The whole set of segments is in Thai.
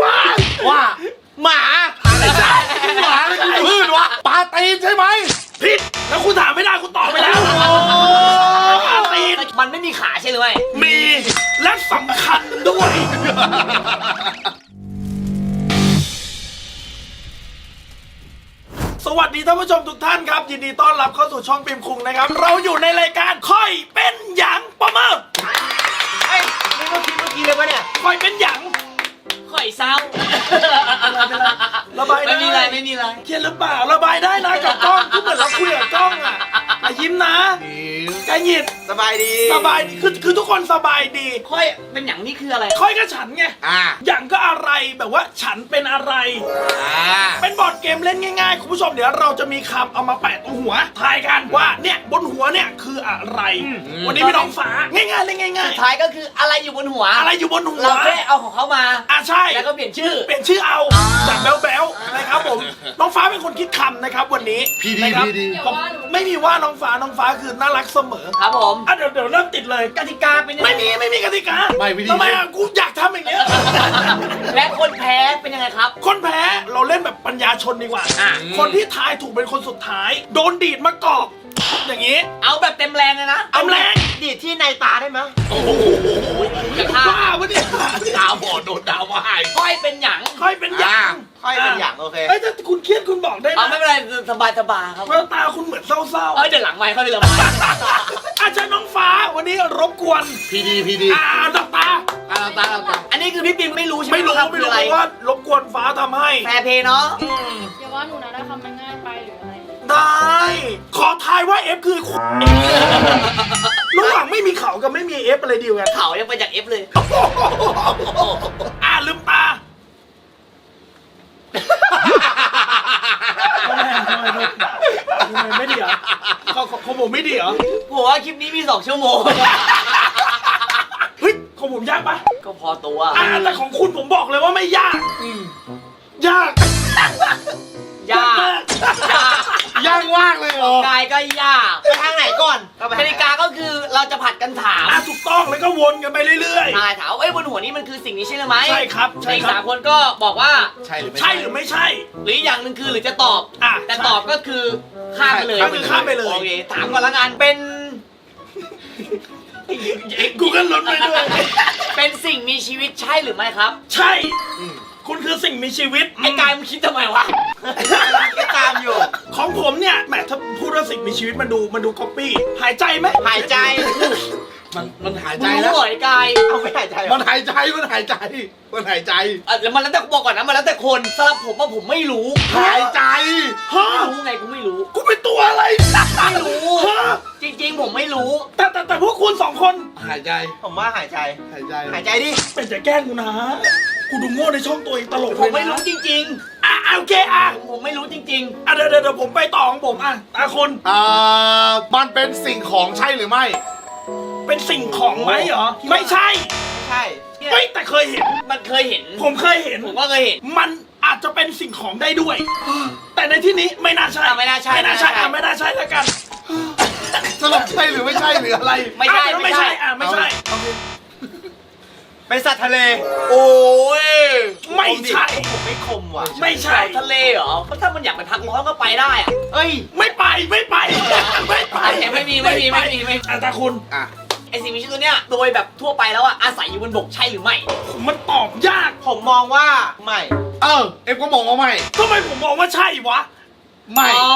วะว่าหมาอะไรจ้ะหมาอะไรกินพืชวะปลาตีนใช่ไหมผิดแล้วคุณถามไม่ได้คุณตอบไม่ได้ปลาตีนมันไม่มีขาใช่หรือไม่มีและสำคัญด้วย สวัสดีท่านผู้ชมทุกท่านครับ ยินดีต้อนรับเข้าสู่ช่องปิมคุงนะครับ เราอยู่ในรายการค่อยเป็นหยังประเมิดเอ้ยนี่เมื่อกี้เมื่อกี้เลยปะเนี่ยค่อยเป็นหยัง ข่อยเศร้าระบายได้ไม่มีอะไรไม่มีอะไรเครียดหรือเปล่าระบายได้นะกับกล้องก็เหมือนเราคุยกับกล้องอะอะยิ้มนะกายหยิดสบายดีสบายดีคือคือทุกคนสบายดีค่อยเป็นอย่างนี้คืออะไร ค่อยก็ฉันไงอ่าอย่างก็อะไรแบบว่าฉันเป็นอะไร อ่าเป็นบอร์ดเกมเล่นง่ายๆคุณผู้ชมเดี๋ยวเราจะมีคำเอามาแปะตรงหัวทายกันว่าเนี่ยบนหัวเนี่ย คืออะไร วันนี้พี่น้องฟ้าง่ายๆเลยง่ายสุดท้ายก็คืออะไรอยู่บนหัว ๆอะไรอยู่บนหัวเราแค่เอาของเขามา อะใช่ แล้วก็เปลี่ยนชื่อ เปลี่ยนชื่อเอาแบบแบ๊วๆนะครับผม น้องฟ้าเป็นคนคิดคำนะครับวันนี้พี่ดีนะครับพี่ดีผมไม่มีว่าน้องฟ้าน้องฟ้าคือน่ารักเสมอครับผม อะเดี๋ยวเดี๋ยวเริ่มติดเลย กติกาเป็นยังไงไม่มีไม่มีกติกาไม่วิธี ทำไมอะกูอยากทำอย่างเงี้ย และคนแพ้เป็นยังไงครับ คนแพ้เราเล่นแบบปัญญาชนดีกว่าอะคนที่ทายถูกเป็นคนสุดท้าย โดนดีดมากอก อย่างนี้ เอาแบบเต็มแรงเลยนะเอาแรงดีดที่ในตาได้ไหมโอ้โหกระทาบ้าวะเนี่ยดาวบอดโดนดาวว่าให้ค่อยเป็นอย่างค่อยเป็นอย่างค่อยเป็นอย่างโอเคเอ้ยถ้าคุณเครียดคุณบอกได้เอานะไม่เป็นไรสบายสบายครับแววตาคุณเหมือนเศร้าเอ้ยเดี๋ยวหลังไมค์เขาเดี๋ยวหลังไมค์ๆอาจารย์น้องฟ้าวันนี้รบกวนพี่ดีพี่ดีอ่าดับตาอ่าตาตาตาอันนี้คือพี่ปิมไม่รู้ใช่ไหมไม่รู้ครับไม่คือรู้อะไรว่ารบกวนฟ้าทำให้ แฟร์เพย์เนาะอย่าว่าหนูนะถ้าคำมันง่ายไปหรืออะไร ได้ ขอทายว่า F คือควายระหว่างไม่มีเขากับไม่มี F อะไรดีกว่ากันเขายังไปจากเอฟเลย อ่าลืมตาทำไมทำไมทำไมไม่ดีเหรอของของของผมไม่ดีเหรอ ผมว่าคลิปนี้มีสองชั่วโมง เฮ้ย ของผมยากปะก็พอตัว อ่าแต่ของคุณผมบอกเลยว่าไม่ยาก ยาก ยากมาก ยาก ย่างว่างเลยเหรอ กายก็ยาก ไปทางไหนก่อนเอไปกทางไหนติกาก็คือเราจะผัดกันถามอ่าถูกต้องแล้วก็วนกันไปเรื่อยทายถามว่าเอ้ยบนหัวนี้มันคือสิ่งนี้ใช่ไหมๆ ใช่ครับใช่อีกครัสาบมคนก็บอกว่า ใช่หรือไม่ใช่หรือไม่ใช่ หรืออีกอย่างหนึ่งคือหรือจะตอบ อะแต่ใช่ตอบก็คือข้ามไปเลยก็คือข้ามไปเลย โอเคถามก่อนละกันเป็น กูก็ลุ้นไปด้วย เป็นสิ่งมีชีวิตใช่หรือไม่ครับ ใช่ คุณคือสิ่งมีชีวิต ไอ้กายมึงคิดทำไมวะคิดตามอยู่ ของผมเนี่ยแหมถ้าพูดว่าสิ่งมีชีวิตมันดูมันดูก๊อปปี้หายใจไหมหายใจมันมันหายมึใจงรู้แล้วเหรอไอ้กายเอาไม่หายใจเหรมัอนหายใจมันหายใจมันหายใจอะแล้วมันแล้วแต่บอกก่อนนะมันแล้วแต่คนสำหรับผมว่าผมไม่รู้หายใจฮะไม่รู้ไงกูไม่รู้กูเป็นตัวอะไรไม่รู้ฮะจริงๆผมไม่รู้ แต่แต่แต่พวกคุณสองคนหายใจ ผมว่าหายใจหายใจหายใจดิเป็นจะแกล้งกูนะ กูดูโง่ในช่องตัวเองตลกผเลมยไม่นะรู้จริงอะอะโอเคอะๆผมผมไม่รู้จริง อะเดี๋ยวเดี๋ยวเดี๋ยวผมไปต่อของผมอะตาคนอ่ามันเป็นสิ่งของใช่หรือไม่ เป็นสิ่งของไหมเหรอ ไม่ใช่ใช่เฮ้ยแต่เคยเห็นๆมันเคยเห็น ผมเคยเห็น ผมก็เคยเห็น มันอาจจะเป็นสิ่งของได้ด้วย แต่ในที่นี้ไม่น่าใช่อะไม่น่าใช่ไม่น่าใช่ไม่น่าใช่อะไม่น่าใช่แล้วกันสรุปใช่หรือไม่ใช่หรืออะไร ไม่ใช่อะไม่ไม่ใช่ ใช่อะไม่ใช่ เป็นสัตว์ทะเล โอ้ยไม่ใช่ ผมไม่คมว่ะไม่ใช่ ทะเลเหรอก็ถ้ามันอยากไปพักร้อนก็ไปได้อะเอ้ยไม่ไปไม่ไป ไม่ไปไม่มีไม่มีไม่มีไม่มีอะตาคุณอะไอสิ่งมีชีวิตตัวเนี้ยโดยแบบทั่วไปแล้วอะอาศัยอยู่บนบกใช่หรือไม่มันตอบยากผมมองว่าไม่ เออ เอฟก็มองว่าไม่ทำไมผมมองว่าใช่วะไม่อ๋อ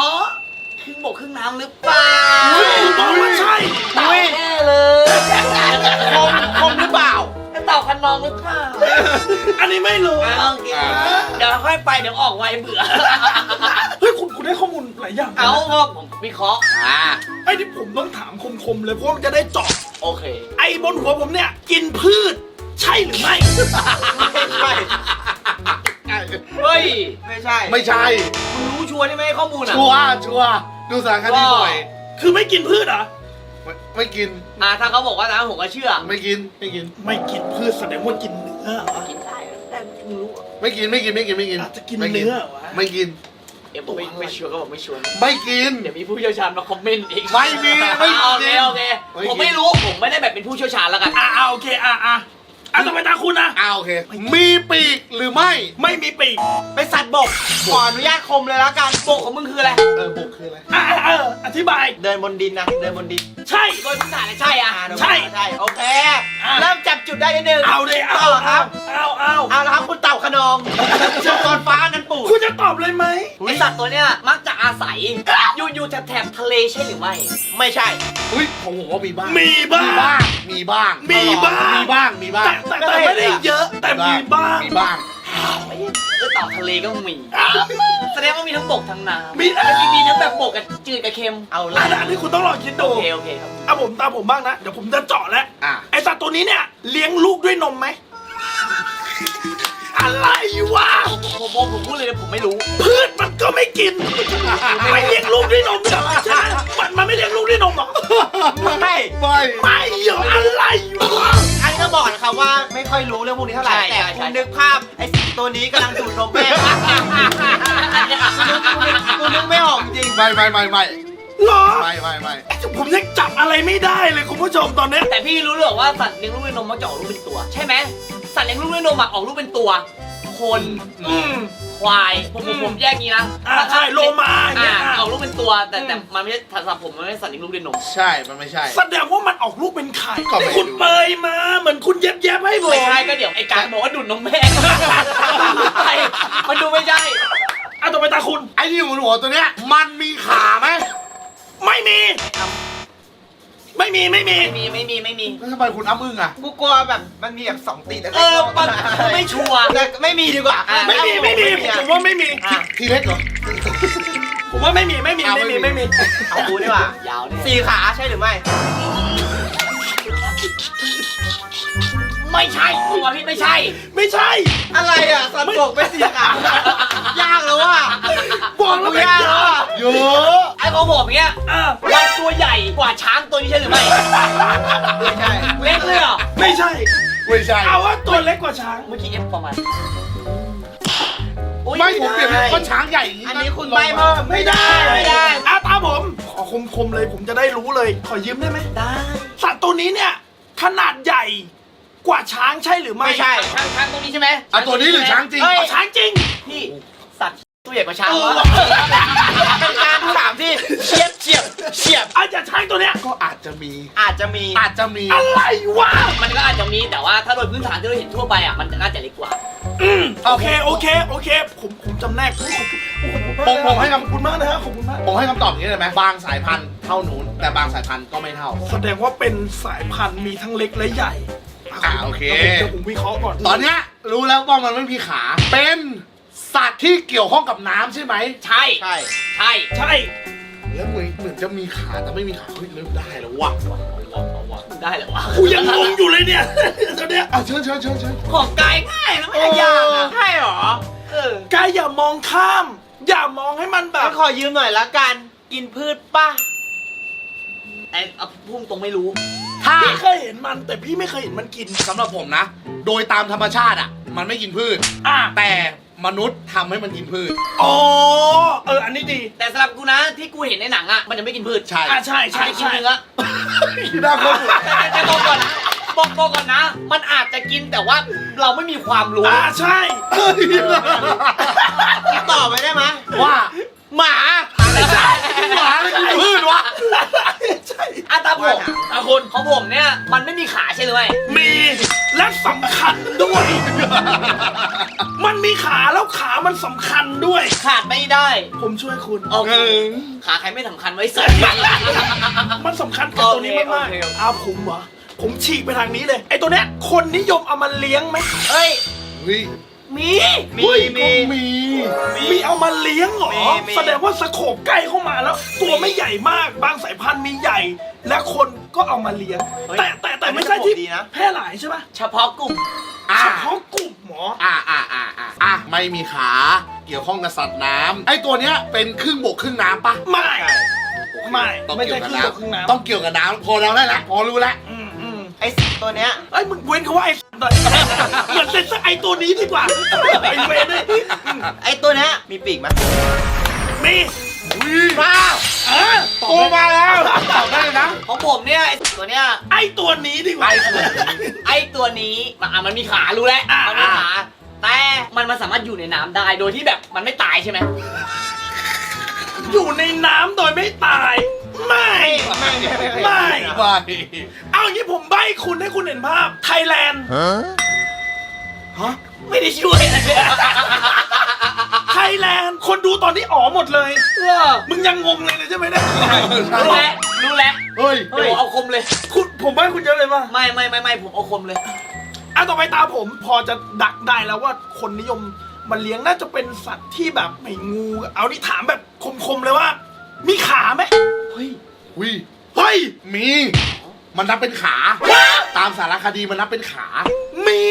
ครึ่งบกครึ่งน้ำหรือเปล่าเฮ้ยผมมองว่าใช่ตอบแน่เลยคมคมหรือเปล่า จะตอบคันนองหรือเปล่าอันนี้ไม่รู้อะโอเคเดี๋ยวค่อยไปเดี๋ยวออกไวเบื่อ เฮ้ยคุณคุณได้ข้อมูลหลายอย่างนะเอาก็ผมวิเคราะห์อ่าไอ้ที่ผมต้องถามคมๆเลยเพราะว่าจะได้เจาะโอเค ไอ้บนหัวผมเนี่ย กินพืช ใช่หรือไม่ไม่ใช่เฮ้ยไม่ใช่ไม่ใช่มึงรู้ชัวร์ได้ไหมข้อมูลอะชัวร์ชัวร์ดูสารคดีบ่อย คือไม่กินพืชเหรอ ไม่ไม่กิน อ่าถ้าเขาบอกว่านะผมก็เชื่อ ไม่กิน ไม่กิน ไม่กินพืชแสดงว่ากินเนื้อเหรอกินได้แต่มึงรู้อะไม่กิน ไม่กิน ไม่กิน ไม่กิน อาจจะกินไม่เนื้อวะไม่กินเดี๋ยวผมไม่ไม่ชัวร์ก็บอกไม่ชัวร์ไม่กิน เดี๋ยวมีผู้เชี่ยวชาญมาคอมเมนต์อีกไม่มีไม่มีอ่าโอเคโอเค ไม่กินผมไม่รู้ ผมไม่ได้แบบเป็นผู้เชี่ยวชาญแล้วกัน อะอะโอเคอะอะ อะต่อไปตาคุณนะ อ้าวโอเค มีปีกหรือไม่ ไม่มีปีกเป็นสัตว์บก ขออนุญาตคมเลยแล้วกันบกของมึงคืออะไร เออบกคืออะไร อะเอออธิบาย เดินบนดินนะ เดินบนดิน ใช่ โดยพื้นฐานเลยใช่อะอ่าเดินบนใช่ใช่ โอเค อะ เริ่มจับจุดได้นิดนึงเอาเลยเอาต่อครับ เอาเอาเอาละครับคุณเต่าขนองชมตอนฟ้านั้นปูดคุณจะตอบเลยไหมไอสัตว์ตัวเนี้ยมักจะอาศัย อยู่อยู่แถบแถบทะเลใช่หรือไม่ ไม่ใช่ อุ้ยผมผมว่ามีบ้างมีบ้ามีบ้างงมีบ้าง มีบ้าง มีบ้าง มีบ้างแต่แต่แต่ไม่ได้เยอะ แต่มีบ้าง มีบ้างก็ตอบทะเลก็มีแสดงว่ามีทั้งบกทั้งน้ำมีแล้วมีทั้งแบบบกกับจืดกับเค็ม เอาอัละนอันนี้คุณต้องลองคิดดู โอเคโอเคครับอะผมตามผมบ้างนะ เดี๋ยวผมจะเจาะแล้วอะไอสัตว์ตัวนี้เนี่ยเลี้ยงลูกด้วยนมไหม อะไรวะผ มผมผมพูดเลยนะผมไม่รู้ พืชมันก็ไม่กิน ไม่เลี้ยงลูกด้วยนมเหรอใช่ไหมมันมันไม่เลี้ยงลูกด้วยนมหรอไม่ไม่ไม่เหรออะไรวะอันนี้ก็บอกนะครับว่าไม่ค่อยรู้เรื่องพวกนี้เท่าไหร่ใช่แต่ใช่ใช่คุณนึกภาพไอ้สิงตัวนี้กำลังดูดนมแม่กูนึกไม่ออกจริงไม่ไม่ไม่ไม่เหรอไม่ไม่ไม่ผมยังจับอะไรไม่ได้เลยคุณผู้ชมตอนเนี้ยแต่พี่รู้หรือเปล่าว่าสัตว์เลี้ยงลูกด้วยนมมักจะออกลูกเป็นตัว ใช่ไหมสัตว์เลี้ยงลูกด้วยนมอะออกลูกเป็นตัว คนอืมควายผมผมผมแยกงี้นะอ่าใช่โลมาอย่างเงี้อ่ายอะออกลูกเป็นตัวแต่แต่มันไม่ใช่สำหรับผมมันไม่ใช่สัตว์เลี้ยงลูกด้วยนม ใช่ มันไม่ใช่ แสดงว่ามันออกลูกเป็นไข่ก็ไม่รู้คุณเปยมา เหมือนคุณเย็บเย็บๆให้ผมไม่ใช่ก็เดี๋ยวไอ้การบอกว่าดูดนมแม่ใช่มันดูไม่ใช่อะต่อไปตาคุณ ไอ้ที่อยู่บนหัวตัวเนี้ย มันมีขาไหมไม่มี ไม่มีไม่มี ไม่มีไม่มีไม่มี แล้วทำไมคุณอ้ำอึ้งอะๆกูกลัวแบบมันมีแบบสองตีนเออมันไม่ชัวร์แต่ไม่มีดีกว่าอะไม่มีไม่มีผมว่าไม่มี อะทีเล็กเหรอ ผมว่าไม่มีไม่มีเอาไม่มีไม่ไม่มีมีเอากูดีกว่ายาวเนี่ยสี่ขาใช่หรือไม่ ไม่ใช่ตัวพี่ไม่ใช่ ไม่ใช่ อะไรอะสัตว์บกเป็นสี่ขายากแล้วว่ะบอกแล้วไม่ยากเยแล้วอะอะเยอะไอ้ของผมเนี้ยอะเราตัวใหญ่กว่าช้างตัวนี้ใช่หรือไม่ไม่ใช่เล็กเลยเหรอไม่ใช่ไม่ใช่เอาว่าตัวเล็กกว่าช้างเมื่อกี้เอฟประมาณไม่ผมเปลี่ยนเป็นก็ช้างใหญ่อย่างนี้อันนี้คุณลงใบมาเพิ่มไม่ได้ไม่ได้อะตามผมขอคมๆเลยผมจะได้รู้เลย ขอยืมได้ไหมได้สัตว์ตัวนี้เนี่ยขนาดใหญ่ กว่าช้างใช่หรือไม่ไม่ใช่ช้างช้างตรงนี้ใช่ไหมอะตัวนี้หรือช้างจริงเฮ้ยเอาช้างจริง พี่สัตว์ตัวใหญ่กว่าช้างเออวะเป็นการถามที่เฉียบเฉียบเฉียบอาจจะช้างตัวเนี้ยก็อาจจะมี อาจจะมี อาจจะมี อะไรวะ มันก็อาจจะมีแต่ว่าถ้าโดยพื้นฐานที่เราเห็นทั่วไปอะมันน่าจะเล็กกว่า อืมโอเค โอเค โอเค ผม ผมจำแนกผมผมผมผมผมให้คำ ขอบคุณมากนะครับขอบคุณมาก ผมให้คำตอบอย่างนี้ได้ไหมบางสายพันธุ์เท่านู้นแต่บางสายพันธุ์ก็ไม่เท่า แสดงว่าเป็นสายพันธุ์มีทั้งเล็กและใหญ่ อ่าโอเค เดี๋ยวผมวิเคราะห์ก่อนตอนเนี้ยรู้แล้วว่ามันไม่มีขา เป็นสัตว์ที่เกี่ยวข้องกับน้ำใช่ไหม ใช่ ใช่ ใช่ใช่แล้วเหมือนเหมือนจะมีขาแต่ไม่มีขาเฮ้ยเริ่มได้แล้วว่ะได้เหรอวะกูยังงงอยู่เลยเนี่ยตอนเนี้ยอะเชิญเชิญเชิญเชิญ ของกายง่ายนะไม่ได้ยากอะใช่หรอ เออกายอย่ามองข้าม อย่ามองให้มันแบงั้บนขอยืมหน่อยละกัน กินพืชป่ะไอ้เอาพุ่งตรงไม่รู้ ถ้า พี่เคยเห็นมันแต่พี่ไม่เคยเห็นมันกิน สำหรับผมนะ โดยตามธรรมชาติอะ มันไม่กินพืช อะแต่มนุษย์ทำให้มันกินพืช อ๋อเอออันนี้ดี แต่สำหรับกูนะที่กูเห็นในหนังอะมันจะไม่กินพืชใช่ อะใช่ใช่มันจะกินใช่เนื้อน่าคตแต่แต่บอกก่อนนะบอกบอกก่อนนะ มันอาจจะกินแต่ว่าเราไม่มีความรู้อ่าใช่ ต่อไปได้ไหมว่า หมาไม่ใช่หมาอะไรกินพืชวะใช่อาตาผมอาคนของผมเนี่ย มันไม่มีขาใช่หรือไม่มีและสำคัญด้วย มันมีขาแล้วขามันสำคัญด้วย ขาดไม่ได้ ผมช่วยคุณโอเคเออขาใครไม่สำคัญไว้เสริมมันสำคัญกับตัวนี้มากโอเคโอเคๆอาผมเหรอผมฉีกไปทางนี้เลย ไอ้ตัวเนี้ยคนนิยมเอามาเลี้ยงไหมเฮ้ยเฮ้ย มีมีมีมี มีเอามาเลี้ยงเหรอ มีมี แสดงว่าสโคบใกล้เข้ามาแล้ว ตัวไม่ใหญ่มากบางสายพันธุ์มีใหญ่ และคนก็เอามาเลี้ยง แต่แต่แต่ไม่ใช่ที่ดีนะแพร่หลายใช่ปะเฉพาะกลุ่มอ่าเฉพาะกลุ่มหมอ อ่าอ่าอ่าอ่าอะไม่มีขา เกี่ยวข้องกับสัตว์น้ำไอ้ตัวเนี้ยเป็นครึ่งบกครึ่งน้ำปะไม่ ไม่ ต้องไม่เกี่ใช่ยวกับครึ่งบกครึ่งน้ำน้ำต้องเกี่ยวกับน้ำพอเราได้ละพอรู้แล้วอืมอืม ไอ้สิงตัวเนี้ยไอ้ยมึงเว้นเขาว่าไอ้หน่อยเหมือนเซ็นเซอร์ไอ้ตัวนี้ดีกว่าไอ้เว้นเลยอืมไอ้ตัวเนี้ยมีปีกไหมมีมาเออตอบมาแล้วตอบได้เลยนะ ของผมเนี่ยไอ้ตัวเนี้ยไอตัวนี้ดีกว่าไอ้ตัวนี้ไอ้ตัวนี้มันอะมันมีขารู้แล้วอะมันมีขาแต่มันมันสามารถอยู่ในน้ำได้โดยที่แบบมันไม่ตายใช่ไหมอยู่ในน้ำโดยไม่ตาย ไม่ไม่ไม่ไม่ ไม่ ไม่ เอาอย่างนี้ผมใบ้คุณให้คุณเห็นภาพ ไทยแลนด์ ฮะ ไม่ได้ช่วยอะไรเลยไทยแลนด์ คนดูตอนนี้อ๋อหมดเลย เออมึงยังงงเลยนะใช่ไหมเนี่ยรู้แล้วรู้แล้วเฮ้ยเดี๋ยวผมเอาคมเลย คุณผมใบ้คุณเยอะเลยป่ะไม่ไม่ไม่ไม่ผมเอาคมเลย อะต่อไปตามผมพอจะดักได้แล้วว่าคนนิยมมันเลี้ยงน่าจะเป็นสัตว์ที่แบบไม่งู เอานี่ถามแบบคมๆเลยว่า มีขาไหมเฮ้ยวิเฮ้ย มี มันนับเป็นขา ตามสารคดีมันนับเป็นขา มี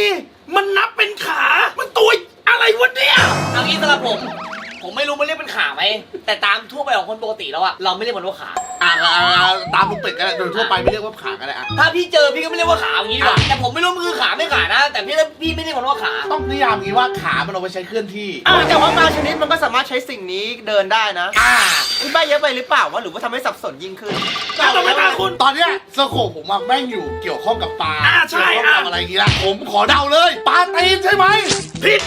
มันนับเป็นขา มันตัวอะไรวะเนี่ย เอางี้สำหรับผม ผมไม่รู้มันเรียกเป็นขาไหมแต่ตามทั่วไปของคนปกติแล้วอะเราไม่เรียกมันว่าขา อ่าตามลูกเป็ดก็ได้โดยทั่วไปไม่เรียกว่าขาก็ได้อะถ้าพี่เจอพี่ก็ไม่เรียกว่าขาอย่างนี้ดีกว่าแต่ผมไม่รู้มันคือขาไม่ขานะ แต่พี่พี่ไม่เรียกมันว่าขา ต้องนิยามงี้ว่าขามันเอาไปใช้เคลื่อนที่ อะแต่ว่าบางชนิดมันก็สามารถใช้สิ่งนี้เดินได้นะอ่าคุณใบเยอะไปหรือเปล่าวะหรือว่าทำให้สับสนยิ่งขึ้นอะต่อไปตามคุณ ตอนเนี้ยสโคปผมอะแม่งอยู่เกี่ยวข้องกับปลาอ่าใช่เกี่ยวข้องกับอะ อะไรอย่างงี้ละผมขอเดาเลยปลาตีนใช่ไหม ผิด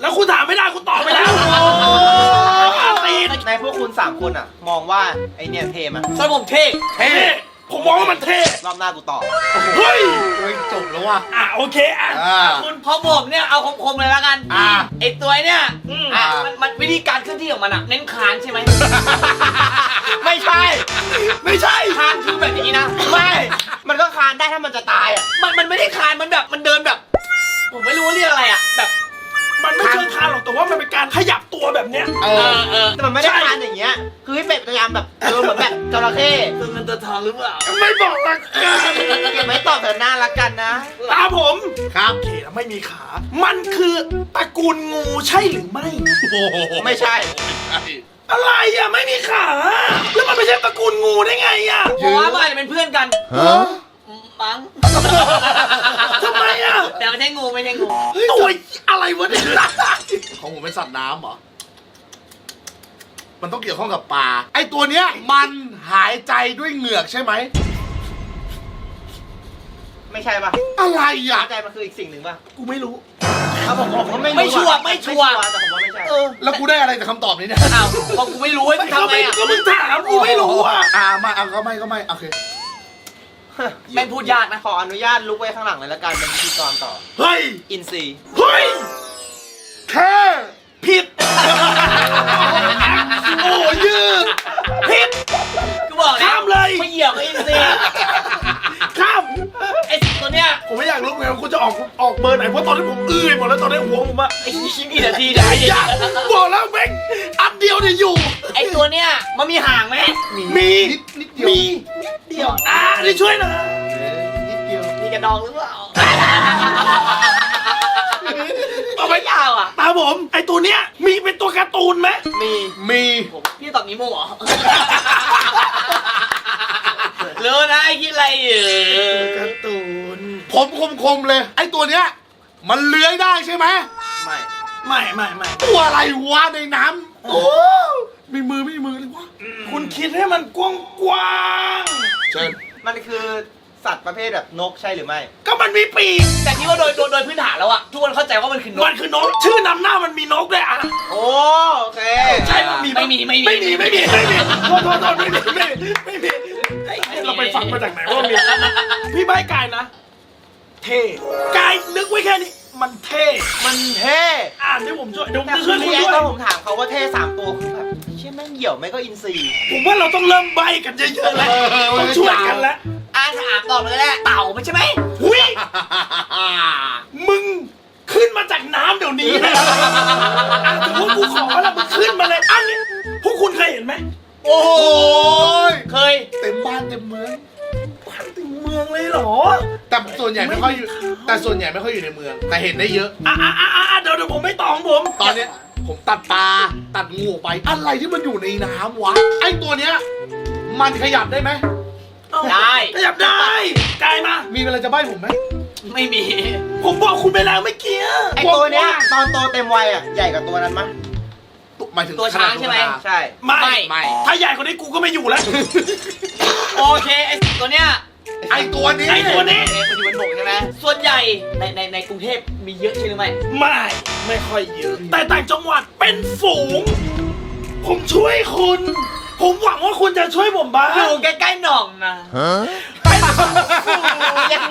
แล้วคุณถามไม่ได้คุณตอบไม่ได้ปลาตีนในพวกคุณสามคนอะ มองว่าไอเนี่ยเทมันสำหรับผมเท่เท่ผมมองว่ามันเท่รอบหน้ากูตอบเฮ้ยเฮ้ยจบแล้วว่ะอะโอเคอะ อ่า คุณพอผมเนี่ยเอาคมๆเลยแล้วกันอ่าไอตัวเนี่ยอืม อะมันมันวิธีการเคลื่อนที่ของมันอะเน้นคานใช่ไหม ไม่ใช่ไม่ใช่ คานคือแบบนี้นะไม่มันก็คานได้ถ้ามันจะตายอะมันมันไม่ได้คานมันแบบมันเดินแบบ ผมไม่รู้ว่าเรียกอะไรอะแบบ มันไม่เชิงคานหรอกแต่ว่ามันเป็นการขยับตัวแบบเนี้ย เอเอออเออแต่มันไม่ได้ใช่คานอย่างเงี้ย คือพี่เป็ดพยายามแบบเออเหมือนแบบจระเข้ตัวเงินตัวทองหรือเปล่าไม่บอกหลักการเก็บไว้ตอบเถอะหน้ารักกันนะ ตามผมครับโอเคแล้วไม่มีขา มันคือตระกูลงูใช่หรือไม่ โอ้โหไม่ใช่ใช่ อะไรอะไม่มีขา แล้วมันไม่ใช่ตระกูลงูได้ไงอะ เพราะว่ามันอาจจะเป็นเพื่อนกัน ฮะ มั้งทำไมอะแต่ไม่ใช่งูไม่ใช่งูตัวอะไรวะเนี่ยของผมเป็นสัตว์น้ำเหรอ มันต้องเกี่ยวข้องกับปลา ไอตัวเนี้ย มันหายใจด้วยเหงือกใช่ไหม ไม่ใช่ปะอะไรอะใจมันคืออีกสิ่งหนึ่งปะกูไม่รู้เอาผมผมก็ไม่รู้ไม่ชัวร์อะไม่ชัวร์ แต่ผมว่าไม่ใช่แล้วกูได้อะไรจากคำตอบนี้เนี่ยอ้าวก็กูไม่รู้ว่าก็ทำไงไม่อะ ก็มึงถามกูไม่รู้อะอ่าไม่เอาก็ไม่ก็ไม่โอเค แม่งพูดยากนะขออนุญาตลุกไว้ข้างหลังเลยละกันเป็นพิธีกรต่อ เฮ้ย อินซีย์เฮ้ย แค่ผิด โอ้ยืดผิดกูบอกแล้วข้ามเลย ไม่เหยียบไม่อินซีข้ามไอ้ ตัวเนี้ยผมไม่อยากรู้ไงว่าคุณจะออกออกเบอร์ไหนเพราะตอนนี้ผมอื้อหมดแล้วตอนนี้หัวผมอะไอ้ชิ้นกี่นาทีได้ไอ้ยาบอกแล้วแม่งอันเดียวเนี่ยอยู่ ไอ้ตัวเนี้ยมันมีห่างไหมมีนิดนิดเดียวมีนิดเดียวอ่านี่ช่วยหนะเออนิดเดียวมีกระดองหรือเปล่าต่อไปไม่ยาวอะตาผมไอตัวเนี้ยมีเป็นตัวการ์ตูนไหมมีมีผมพี่ตอบนิโมเหรอรู้นะไอ้คิดอะไรอยู่การ์ตูน ผมคมคมๆเลย ไอตัวเนี้ย มันเลื้อยได้ใช่ไหมไม่ไม่ไม่ไม่ตัวอะไรวะในน้ำโอ้มีมือไม่มีมือเลยวะคุณคิดให้มันกว้างกว้างเชิญมันคือสัตว์ประเภทแบบนกใช่หรือไม่ๆก็มันมีปีกแต่ที่ว่าโดยโดยโดยพื้นฐานแล้วอะทุกคนเข้าใจว่ามันคือนมันกคือนกชื่อนำหน้ามันมีนกด้วยอะโอ้โอเคใช่มันมีไม่มีไม่มีไม่มีไม่มีไม่มีโทษโทษโทษไม่มีไม่มีไม่มีไอ้เนี่ยเราไปฟังมาจากไหนว่ามีพี่ใบกายนะ เท่กายนึกไว้แค่นี้ มันเท่ มันเท่อ่านที่ผมช่วยเดี๋ยวผมแต่จะคืช่วอยคุณเรียด้กวยตอนผมถามเขาว่าเท่สามตัวคือแบบเชี่ยแม่งเหี่ยวไม่ก็อินซีย์ผมว่าเราต้องเริ่มใบกันเยอะๆแล้วต้องช่วยกันแล้วอะถามตอบเลยแหละเต่าไม่ใช่ไหมหุยมึงขึ้นมาจากน้ำเดี๋ยวนี้นะอะสมมติกูขอแล้วมึงขึ้นมาเลยอันนี้พวกคุณเคยเห็นไหมโอ้ยเคย เต็มบ้านเต็มเมือง พันถึงเมืองเลยเหรอ แต่ส่วนใหญ่ไม่ค่อยอยู่ แต่ส่วนใหญ่ไม่ค่อยอยู่ในเมือง แต่เห็นได้เยอะ อะอะอะอะเดี๋ยวเดี๋ยวผมไม่ตอบของผมตอนเนี้ยผมตัดปลาตัดงูออกไป อะไรที่มันอยู่ในน้ำวะ ไอตัวเนี้ย มันขยับได้ไหมได้ ขยับได้กายมา มีอะไรจะใบ้ผมไหม ไม่มี ผมบอกคุณไปแล้วเมื่อกี้ไอตัวเนี้ยตอนโตเต็มวัยอะใหญ่กว่าตัวนั้นมั้ยตัวหมายถึงตัวช้างใช่ไหม ขนาดธรรดาใช่ไม่ไม่ ไม่ ถ้าใหญ่กว่านี้กูก็ไม่อยู่แล้ว โอเคไอตัวเนี้ย ไอตัวนี้ไอตัวนี้เอมันอยู่บนบกใช่ไหมส่วนใหญ่ในในในกรุงเทพมีเยอะใช่หรือไม่ไม่ไม่ค่อยเยอะแต่ต่างจังหวัดเป็นฝูง ผมช่วยคุณ ผมหวังว่าคุณจะช่วยผมบ้างอยู่ใกล้ๆหน่องนะเป็นฝูงยัง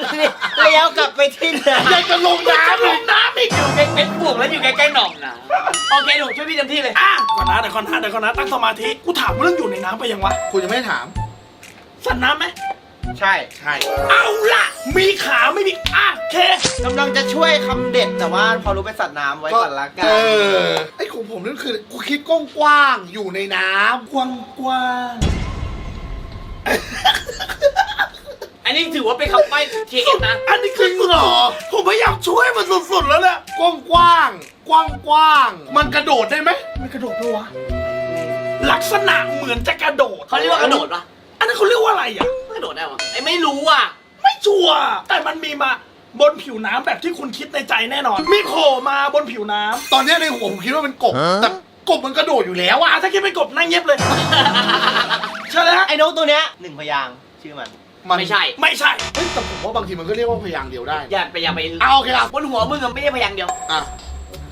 เลี้ยวกลับไปที่เดิมยังจะลงน้ำน้ำลอีกงน้ำอีกอยู่ใกล้เป็นฝูงแล้วอยู่ใกล้ๆหน่องนะโอเคหนูช่วยพี่เต็มที่เลยอะก่อนนะเดี๋ยวก่อนนะเดี๋ยวก่อนนะตั้งสมาธิกูถามเรื่องอยู่ในน้ำไปยังวะคุณยังไม่ได้ถามสัตว์น้ำไหม ใช่ ใช่ เอาล่ะ มีขาไม่มีอะโอเค กำลังจะช่วยคำเด็ดแต่ว่าพอรู้เป็นสัตว์น้ำไว้ก่อนละกัเอนอไอของผมนั่นคือกูคิดกว้างๆอยู่ในน้ำกว้างกว้างอันนี้ถือว่าเป็นคำใบ้ทีเอ็นะอันนี้คือสุดๆผมไม่อยากช่วยมันสุดๆแล้วเนี่ยกว้างๆกว้างๆมันกระโดดได้ไหมมันกระโดดด้วยวะลักษณะเหมือนจะกระโดดเขาเรียกว่ากระโดดปะ อันนั้นเขาเรียกว่าอะไรอะกระโดดได้ปะไอ้ไม่รู้อะ ไม่ชัวร์แต่มันมีมาบนผิวน้ำแบบที่คุณคิดในใจแน่นอน มีโผล่มาบนผิวน้ำตอนเนี้ยในหัวผมคิดว่าเป็นกบ แต่กบมันกระโดดอยู่แล้วอะอะถ้าคิดเป็นกบนั่งเย็บเลย ใช่เลยฮะไอ้นกตัวเนี้ยหนึ่งพยางค์ชื่อมันมันไม่ใช่ ไม่ใช่ เฮ้ยแต่ผมว่าบางทีมันก็เรียกว่าพยางค์เดียวได้อย่าไปอย่าไปเอาโอเคครับบนหัวมึงอะไม่ใช่พยางค์เดียว อะ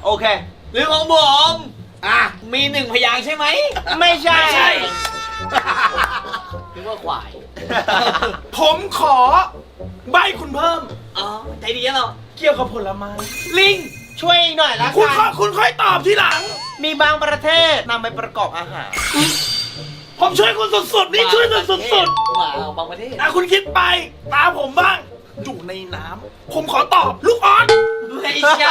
โอเค หรือของผม อะมีหนึ่งพยางค์ใช่ไหมไม่ใช่ ไม่ใช่ นึกว่าควายผมขอ ใบคุณเพิ่ม อ๋อใจดีแล้วเหรอเกี่ยวกับผลไม้ลิง ช่วยหน่อยละคุณกัค่อยนคุณค่อยตอบทีหลัง มีบางประเทศนำไปประกอบอาหาร ผมช่วยคุณสุดๆนี่ช่วยคุณสุดหมาบางประเทศๆอะคุณคิดไป ตามผมบ้าง อยู่ในน้ำผมขอตอบลูกออสไม่ใช่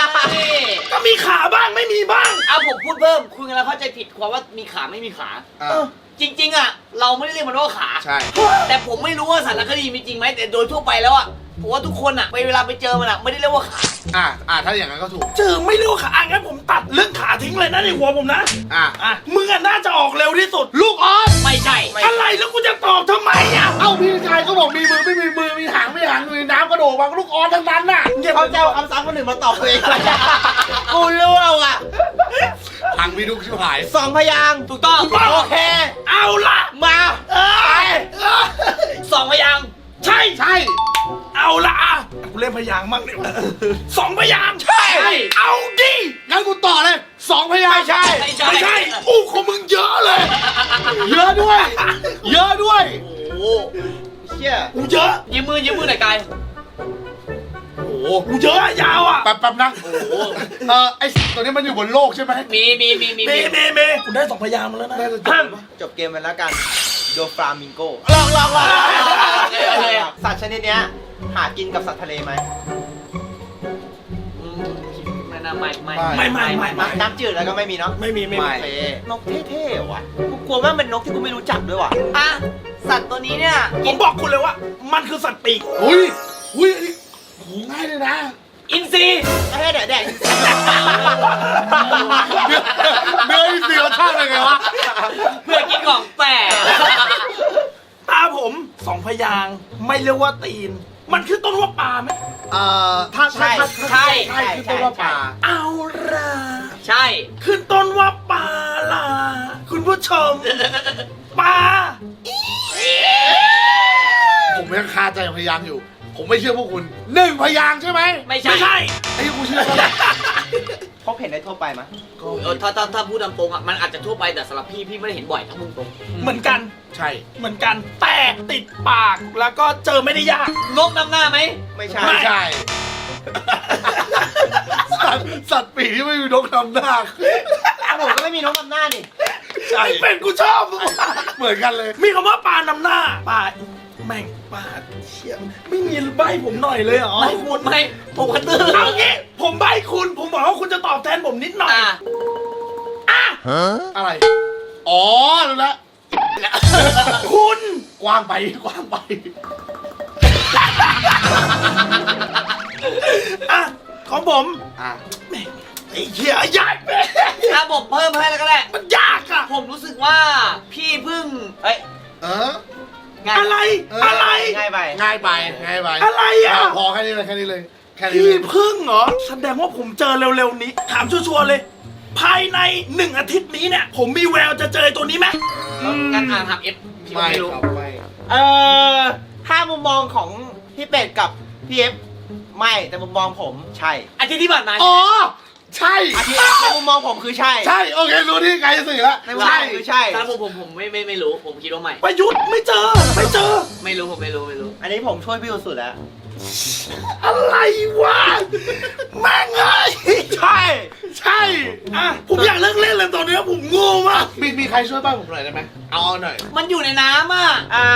ก็มีขาบ้างไม่มีบ้าง เอาผมพูดเพิ่ม คุณกำลังเข้าใจผิดความว่ามีขาไม่มีขาอะเออ จริง ๆ อะ เราไม่ได้เรียกมันว่าขา ใช่ แต่ผมไม่รู้ว่าสารคดีมีจริงไหมแต่โดยทั่วไปแล้วอะผมว่าทุกคนอะไปเวลาไปเจอมันอะไม่ได้เรียกว่าขาอะอะถ้าอย่างนั้นก็ถูกเจอไม่รู้ขาอะงั้นผมตัดเรื่องขาทิ้งเลยนะในหัวผมนะ อะอะมึงอะน่าจะออกเร็วที่สุด ลูกออสไม่ใช่อะไรแล้วกูจะตอบทำไมอะ เอ้าพี่ชายก็บอกมีมือไม่มีมือมีหางไม่มีหางมีน้ำกระโดดวางลูกออสทั้งนั้นน่ะเขาจะเอาคำซ้ำคนหนึ่งมาตอบตัวเองกูรู้แล้วอะ พังพี่ดุกชิบหาย สองพยางค์ถูกต้อง โอเค เอาล่ะมาเออเออสองพยางค์ใช่ใช่ เอาล่ะอะกูเล่นพยางค์มั่งดีกว่าสองพยางค์ใช่ เอาดิงั้นกูต่อเลยสองพยางค์ใช่ไม่ใช่ ไม่ใช่อู้ของมึงเยอะเลย เยอะด้วย เยอะด้วยโอ้โหเชี่ยกูเยอะยืมมือยืมมือหน่อยกายโอ้โห กูเยอะอะยาวอะแป๊บแป๊บนะเออไอตัวนี้มันอยู่บนโลกใช่ไหมมีมีมีมีเมมีเมเมกูได้สองพยางค์มาแล้วนะน่าจะจบปะจบเกมไปแล้วกันโดฟรามิงโกลองลองลองโอเคโอเคสัตว์ชนิดเนี้ยหากินกับสัตว์ทะเลไหมอืมไม่น่าไม่ไม่ไม่ไม่ไม่ไม่น้ำจืดแล้วก็ไม่มีเนาะไม่มีไม่มีโอเคนกเท่ๆว่ะกูกลัวว่าเป็นนกที่กูไม่รู้จักด้วยว่ะอะสัตว์ตัวนี้เนี่ยผมบอกคุณเลยว่า มันคือสัตว์ปีกอุ้ยอุ้ยอันนี้โห ง่ายเลยนะ อินทรีไอ้แดดแดดเนื้อเนื้อที่เสียวชาติเป็นไงวะเพื่อกินของแปลกตาผมสองพยางค์ไม่เรียกว่าตีน มันคือต้นว่าปลาไหมเอ่อถ้าถ้าถ้าถ้าใช่ใช่คือตัวว่าป่า เอาล่ะใช่ ขึ้นต้นว่าปลาล่ะคุณผู้ชมปลาผมยังคาใจพยางค์อยู่ ผมไม่เชื่อพวกคุณหนึ่งพยางค์ใช่ไหมไม่ใช่ไม่ใช่ไอ้กูเชื่อแล้วพบเห็นได้ทั่วไปไหมเออถ้าถ้าถ้าพูดตามตรงอะ มันอาจจะทั่วไปแต่สำหรับพี่ พี่ไม่ได้เห็นบ่อยถ้ามึงตรง เหมือนกันใช่ เหมือนกันแต่ติดปากแล้วก็เจอไม่ได้ยาก นกนำหน้าไหม ไม่ใช่ ไม่ใช่ สัตว์สัตว์ปีกที่ไม่มีนกนำหน้าอ้าวผมก็ไม่มีนกนำหน้าดิใช่ไอ้เป็นกูชอบ เหมือนกันเลย มีคำว่าปลานำหน้าปลาแม่งปลา เชี่ยไม่มีใบผมหน่อยเลยเหรอไม่พูดไม่ผมกระตือเอางี้ผมใบคุณ ผมบอกว่าคุณจะตอบแทนผมนิดหน่อย อะอะอะไร อ๋อรู้แล้วคุณกว้างไปกว้างไปอะของผมอะแม่งไอ้เหี้ยยากแม่งถ้าผมเพิ่มให้แล้วก็ได้มันยากอะผมรู้สึกว่าพี่เพึ่งเอ้ยเออ งานอะไร เอออ อะไร ง่ายไป ง่ายไปง่ายไปอะไรอะพอแค่นี้เลยแค่นี้เลยแค่นี้พี่เลยพึ่งเหรอ แสดงว่าผมเจอเร็วๆนี้ ถามชัวร์ๆเลย ภายในหนึ่งอาทิตย์นี้เนี่ย ผมมีแววจะเจอตัวนี้ไหมงั้นอ่านถามเอฟพี่ก็ไม่ไม่รู้ ครับไม่เออถ้ามุมมองของพี่เป็ดกับพี่เอฟไม่แต่มุมมองผมใช่อาทิตย์ที่ผ่านมาอ๋อ ใช่อาทิตย์ในมุมมองผมคือใช่ใช่โอเครู้ที่ไกลสื่อแล้วในมุมมใช่องคือใช่สำหรับผมผมผมไม่ไม่ไม่รู้ ผมคิดว่าไม่ ประยุทธ์ไม่เจอไม่เจอ ไม่รู้ผมไม่รู้ไม่รู้ อันนี้ผมช่วยพี่สุดแล้ว อะไรวะแม่งเอ้ยใช่ ใช่อะผมอยากเลิกเล่นเลยตอนนี้ผมโง่มากมีมีใครช่วยบ้างผมหน่อยได้ไหมเอาเอาหน่อย มันอยู่ในน้ำอะอ่า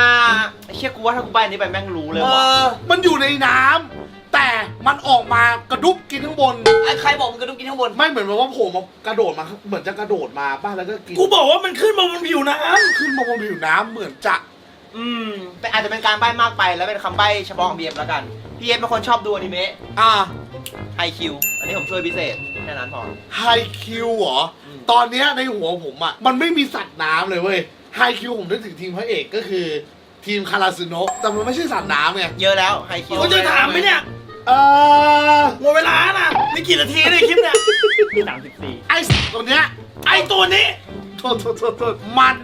เชื่อกูว่าถ้ากูใบอันนี้ไปแม่งรู้เลยเอว่ะอมันอยู่ในน้ำ แต่มันออกมากระดุบกินข้างบน ไอ้ใครบอกมันกระดุกกินข้างบน ไม่เหมือนแบบว่าโผล่มากระโดดมาเหมือนจะกระโดดมาป้าแล้วก็กินกูบอกว่ามันขึ้นมาบนผิวน้ขึ้นมาบนผิวน้ำเหมือนจะอืมแต่อาจจะเป็นการใบมากไปแล้วเป็นคำใบเฉพาะของพี่เอฟแล้วกันพี่เอฟเป็นคนชอบดูอนิเมะอ่าไฮคิวอันนี้ผมช่วยพิเศษแค่นั้นพอ ไฮคิวเหรอ อืม ตอนเนี้ยในหัวผมอะ มันไม่มีสัตว์น้ำเลยเว้ย ไฮคิวผมนึกถึงทีมพระเอกก็คือ ทีมคาราซึโนะแต่มันไม่ใช่สัตว์น้ำไง เยอะแล้วไฮคิำวกูจะถามไหมเนี่ย เออหมดเวลานะนี่กี่นาทีในยคลิปเนี่ยมีสามสิบสี่ไอ้สัตว์ตัวเนี้ยไอตัวนี้ โทษโทษโทษโทษมัน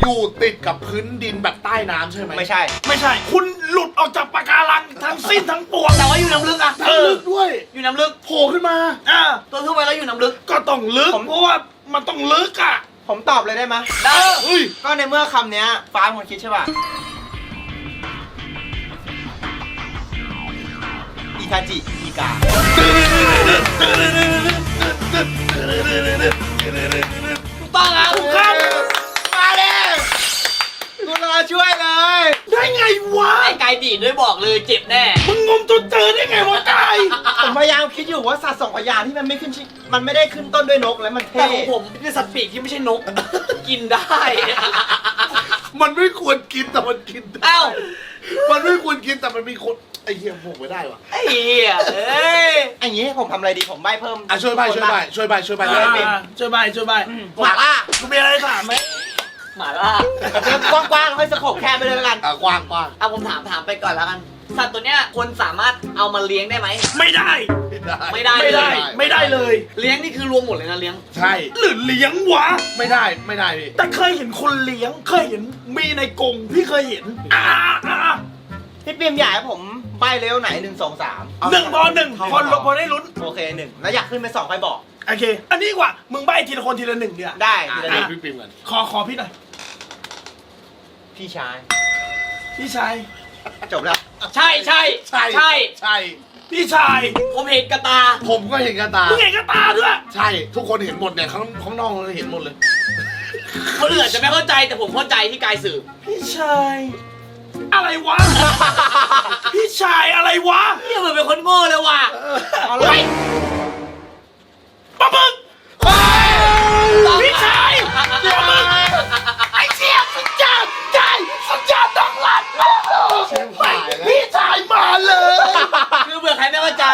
อยู่ติดกับพื้นดินแบบใต้น้ำใช่ไหมไม่ใช่ ไม่ใช่ คุณหลุดออกจากปะการังทั้งสิ้นทั้งปวงแต่ว่าอยู่น้ำลึกอะทั้งลึกด้วยอยู่น้ำลึกโผล่ขึ้นมา อ่าตัวทั่วไปแล้วอยู่น้ำลึก ก็ต้องลึกเพราะว่ามันต้องลึกอะผมตอบเลยได้ไหมได้เฮ้ยก็ในเมื่อคำเนี้ยฟ้าเป็นคนคิดใช่ป่ะ อีคาจิอีกาถูกต้องครับถูกครับมาแล้วกูรอช่วยเลย ได้ไงวะ ไอ้ไก่ดีดด้วยบอกเลยเจ็บแน่ มึงงมจนเจอได้ไงวะกายผมพยายามคิดอยู่ว่าสัตว์สองพยางค์ที่มันไม่ขึ้นชื่อมันไม่ได้ขึ้นต้นด้วยนกและมันแต่เท่ ของผมเป็นสัตว์ปีกที่ไม่ใช่นก กินได้ มันไม่ควรกินแต่มันกินได้เอ้ามันไม่ควรกินแต่มันมีคน ไอ้เหี้ยผมไม่ได้ว่ะไอ้เหี้ยเอ้ยอันนี้ให้ผมทำอะไรดีผมใบเพิ่มอะช่วยใบช่วยใบช่วยใบช่วยใบอ่าได้ช่วยใบช่วยใบหมาล่ากูมีอะไรถามไหมหมาล่าเดี๋ยวกว้างๆค่อยสะโขบแค่ไปเลยแล้วกันอะกว้างกว้างเอาผมถามถามไปก่อนแล้วกันสัตว์ตัวเนี้ยคนสามารถเอามาเลี้ยงได้ไหมไม่ได้ไม่ได้ ไม่ได้ไม่ได้ไม่ได้เลย เลี้ยงนี่คือรวมหมดเลยนะเลี้ยง ใช่หรือเลี้ยงวะ ไม่ได้ไม่ได้พี่แต่เคยเห็นคนเลี้ยงเคยเห็นมีในกรงพี่เคยเห็นอ่าอ่าพี่ปิมอยากให้ผม ใบเร็วไหนหนึ่งสองสามหนึ่งพอหนึ่งพอพอได้ลุ้น โอเคหนึ่งแล้วอยากขึ้นไปสองใครบอก โอเค อันนี้ดีกว่า มึงใบทีละคนทีละหนึ่งเดียวได้อะทีละเดี๋นิยวดพี่ปิมกันขอขอพี่หน่อย พี่ชาย พี่ชาย จบแล้ว ใช่ใช่ใช่ใช่ ใช่ พี่ชาย ผมเห็นกระตา ผมก็เห็นกันตามึงเห็นกับตาด้วย ใช่ ทุกคนเห็นหมดเนี่ยข้างข้างนอกเราเห็นหมดเลยคนอื่นอาจจะไม่เข้าใจแต่ผมเข้าใจที่กายสื่อพี่ชาย อะไรวะ พี่ชายอะไรวะเนี่ยมันเป็นคนโง่เลยว่ะเอาเลยปะมึงพี่ชายปะมึงไอ้เชี่ยสุดยอดใจ สุดยอดต้องหลับไม่พี่ชายมาเลย คือเบื่อใครไม่เข้าใจ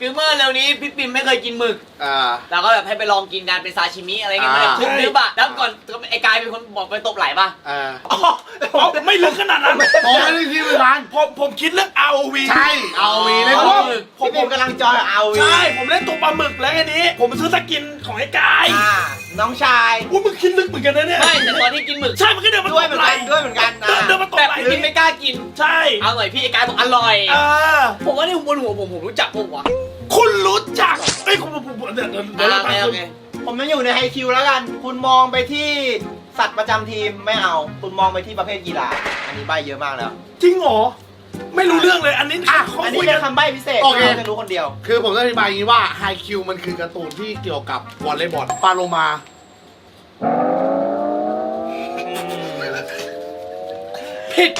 คือเมื่อเร็วนี้พี่ปิมไม่เคยกินหมึก อ่า เราก็แบบให้ไปลองกินกันเป็นซาชิมิอะไรเงี้ยอ่ามันทุบนึบอะแล้วก่อนไอ้กายเป็นคนบอกไปตบไหลป่ะอ่าอ๋อไม่ลึกขนาดนั้นอ๋อไม่ได้ที่เป็นร้านผมผมคิดเรื่อง ROV ใช่เอาวีเล่นเพราะว่าหมึกผมพี่ผปิมมกำลังจอยเอาวีใช่ ผมเล่นตัวปลาหมึกแล้วไงนี้ ผมซื้อสกินของไอ้กายอ่าน้องชายอุ้ยมึงคิดลึกเหมือนกันนะเนี่ย ไม่แต่ตอนที่กินหมึก ใช่ มันก็เดินมาตด้วยบเหมือนไหลกันด้วยเหมือนกันนอ่าเดินมาตบแบบไหลพี่ปิมไม่กล้ากิน ใช่เอาหน่อยพี่ไอ้กายบอกอร่อยอ่าผมว่านี่บนหัวผมผมรู้จักพวกวะคุณรู้จักไอ้ยคุณผมผมเดี๋ยวเดี๋ยวเดี๋ยวเราไปเคโอคุณเคผมยังอยู่ในไฮคิวแล้วกัน คุณมองไปที่สัตว์ประจำทีมไม่เอา คุณมองไปที่ประเภทกีฬา อันนี้ใบเยอะมากแล้ว จริงเหรอ ไม่รู้เรื่องเลยอันนี้อะเขาอันนี้คุยเป็กันนคำใบ้พิเศษโอเค จะรู้คนเดียว คือผมจะอธิบายอย่างนี้ว่าไฮคิวมันคือการ์ตูนที่เกี่ยวกับวอลเลย์บอลปาโลมา ผิด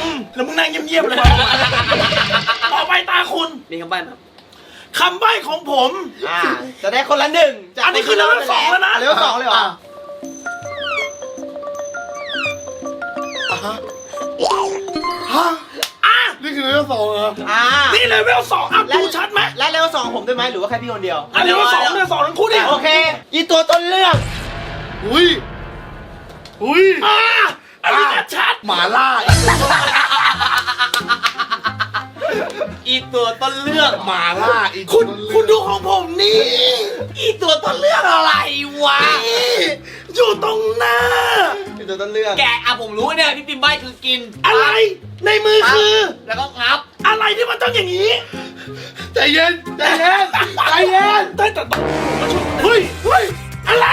อืมแล้วมึงนั่งเงียบๆเลย ต่อไปตาคุณนี่คำใบ้ครับคำใบ้ของผม อ่าจะได้คนละหนึ่งจากอันนี้คือเลเวลสองแล้วนะ เลเวลสองเลยเหรออะฮะฮะอะนี่คือเรื่องสองเหรออ่านี่เลเวลสองอะดูชัดไหมและเลเวลสองผมด้วยไหมหรือว่าแค่พี่คนเดียวอันเลเวลสองเลเวลสองทั้งคู่ดิโอเค อีตัวต้นเรื่องอุ้ยอุ้ย อะ อันนี้ก็ชัด หมาล่าอีกอีตัวต้นเรื่อง หมาล่าอีกคุณนเรื่องคุณดูของผมนี่ อีตัวต้นเรื่องอะไรวะ นี่อยู่ตรงหน้าเป็นตัวต้นเรื่องแกะอะผมรู้เนี่ยพี่ปิมใบคือกินอะไรในมือคือ แล้วก็งับ อะไรที่มันต้องอย่างนี้ ใจเย็นใจเย็นใจเย็นได้แต่ต้องมาช่วยเฮ้ยเฮ้ยอะไร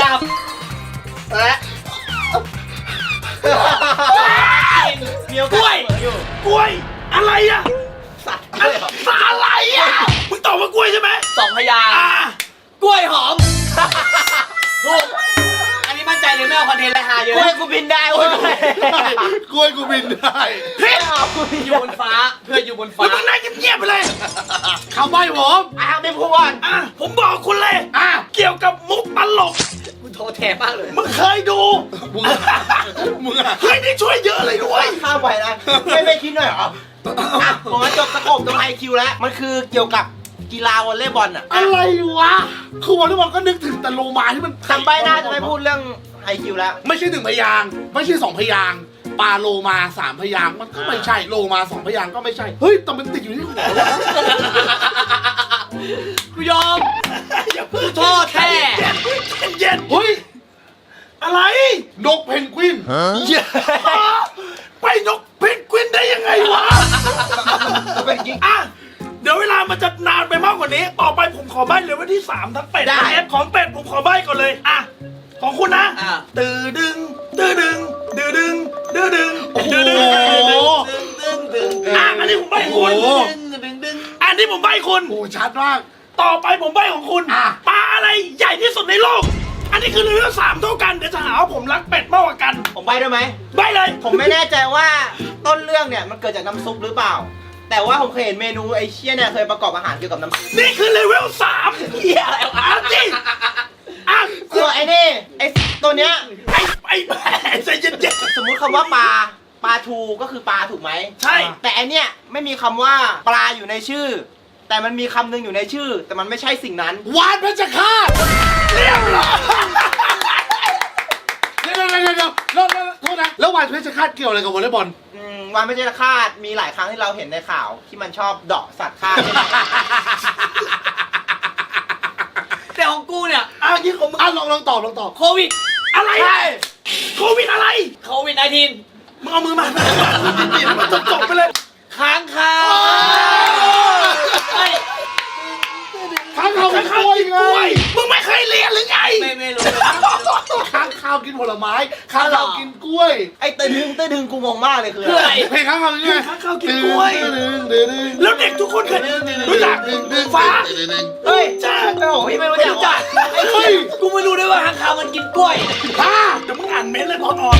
จับและกิน มีโอกาสเสมออยู่ กล้วย อะไรอะสัตว์อะด้วยเหรอสาอะไรอะมึงตอบว่ากล้วยใช่ไหมสองพยางค์อ่ากล้วยหอมถูกอันนี้มั่นใจเลยไม่เอาคอนเทนต์อะไรหาเยอะกล้วยกูบินได้เว้ยกล้วยกูบินได้เฮ้ยอยู่บนฟ้า เพื่อนอยู่บนฟ้า มึงนั่งเงียบๆไปเลยคำใบ้ผมอ้าวไม่พูดก่อนอะผมบอกคุณเลย อะเกี่ยวกับมุกตลก กูโทรแทนมากเลยมึงเคยดูมึงอะมึงอะเฮ้ยนี่ช่วยเยอะเลยด้วยข้ามไปนะไม่ไม่คิดหน่อยเหรออะผมมาจบสกบตรงไอคิวแล้ว มันคือเกี่ยวกับกีฬาวอลเลย์บอลอะอะไรวะคือวอลเลย์บอลก็นึกถึงแต่โลมาที่มันจำใบหน้าจะไม่พูดเรื่องไอคิวแล้ว ไม่ใช่หนึ่งพยางค์ไม่ใช่สองพยางค์ปลาโลมาสามพยางค์มันก็ไม่ใช่โลมาสองพยางค์ก็ไม่ใช่เฮ้ยแต่มันติดอยู่ที่หัววะ กูยอมอย่าเพิ่งโทษแท้เย็นเฮ้ยๆอะไรนกเพนกวินไปนกเพนกวินได้ยังไงวะเป็นกิ๊ก อะเดี๋ยวเวลามันจะนานไปมากกว่านี้ ต่อไปผมขอใบ้เลยว่าที่สามทั้งเป็ดได้ทั้งเอฟของเป็ดผมขอใบ้ก่อนเลยอะของคุณนะอะ ตือดึงตือดึงดือดึงดือดึงโอ้โหดือดึงดือดึงดึงดึงดึงอะอันนี้ผมใบ้คุณ โอ้โห ดึงดึงดึงอันนี้ผมใบ้คุณ โอ้ชัดมาก ต่อไปผมใบ้ของคุณอะ ปลาอะไรใหญ่ที่สุดในโลก อันนี้คือเรื่องสามเท่ากันเดี๋ยวจะหาว่าผมรักเป็ดมากกว่ากันผมใบได้ไหม ใบ้เลยผมไม่แน่ใจว่าต้นเรื่องเนี่ยมันเกิดจากน้ำซุปหรือเปล่า แต่ว่าผมเคยเห็นเมนูไอเชี่ยเนี่ยเคยประกอบอาหารเกี่ยวกับน้ำซุปนี่คือเลเวลสามเฮียอะไรวะอะจริงอะส่วนไอ้นี่ไอตัวเนี้ยไอ้ไอ้แม่ใจเย็นสมมุติคำว่าปลา ปลาทูก็คือปลาถูกไหมๆใช่ แต่อันเนี้ยไม่มีคำว่าปลาอยู่ในชื่อ แต่มันมีคำหนึงอยู่ในชื่อ แต่มันไม่ใช่สิ่งนั้น วานเพชรฆาตเรียบร้อยเดี๋ยวเดี๋ยวเดี๋ยวเดี๋ยวแล้วแล้วโทษนะแล้ววานเพชรฆาตเกี่ยวอะไรกับวอลเลย์บอล อืมวานไม่ใช่คาดมีหลายครั้งที่เราเห็นในข่าว ที่มันชอบเดาะสัตว์ฆ่า แต่ของกูเนี่ยอะยี่ของมึงอะลองลองตอบลองตอบโควิดอะไรโควิดอะไร โควิดไอทีน มึงเอามือมาดีๆแล้มันจบๆไปเลยค้างคาวางคาวกินกข้าวล้วยกินไงกล้วยมึงไม่เคยเรียนหรือไงไม่ไม่รู้ค้างคาวกินผลไม้ค้างคาวกินกล้วยไอ้ตื้อดึงตื้อดึงกูงงมากเลยคือคืออะอะไรไรเพลงค้างคาวกินไงค้างคาวกินกล้วยดึงดึงดึงแล้วเด็กทุกคนเคยรู้จักดึงดึงฟ้าดึงดึงเฮ้ยจ้าโอ้โหพี่ไม่รู้ไม่จักรู้จักเฮ้ยกูไม่รู้ด้วยว่าค้างคาวมันกินกล้วยบ้าเดี๋ยวมึงอ่านเม้นต์เลยตอนออก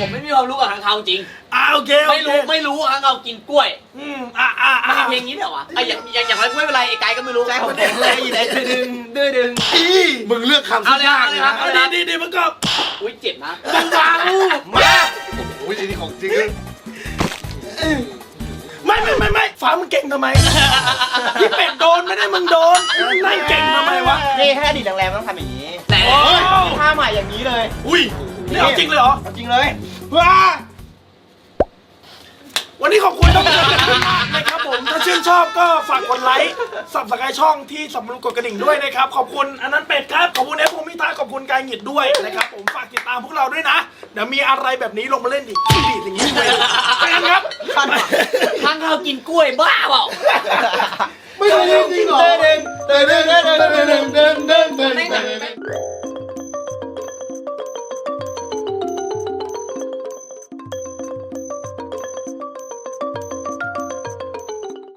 ผมไม่มีความรู้กับค้างคาวจริงอ่าโอเคโอไม่เครู้ไม่รู้ค้างคาวกินกล้วยอืมอ่าอ่ามัอ่านมีเพลงนี้เดี๋ยววะอะอย่างอย่างอย่างไรไม่เป็นไรไอ้ไกด์ก็ไม่รู้ใช่ผมผมเลยยินไอ้ตื้อดึงตื้อดึงอีมึงเลือกคำเอาที่เลยยากเอาเลเลยยนะเอาเอาเลยดีดีดีมันก็อุ้ยเจ็บนะมึงวางลูกมาโอ้ยอันนี้ของจริงเลยไม่ไม่ไม่ไม่ฟ้ามึงเก่งทำไมพี่เป็ดโดนไม่ได้มึงโดนนั่งเก่งทำไมวะนี่ให้อดีตแรงๆต้องทำอย่างนี้แต่โอ้ยท่าใหม่อย่างนี้เลยอุ้ยนี่เอาจริงเลยเหรอเอาจริงเลยว้า วันนี้ขอบคุณทุกคนมากนะครับผมถ้าชื่นชอบก็ฝากกดไลค์สับสกายช่องที่สำรุกดกระดิ่งด้วยนะครับ ขอบคุณอันนั้นเป็ดครับขอบคุณเอฟพงมิตาขอบคุณกายหงิดด้วยนะครับผมฝากติดตามพวกเราด้วยนะ เดี๋ยวมีอะไรแบบนี้ลงมาเล่นดิดีดอย่างนี้เลยไปกันครับขั้นหวังค้างคาวกินกล้วยบ้าเปล่าไม่เคยเล่นจริงเหรอตื้อดึงตื้อดึงตื้อดึงเดินเดินเดินเดินเดินไม่เดิไม่น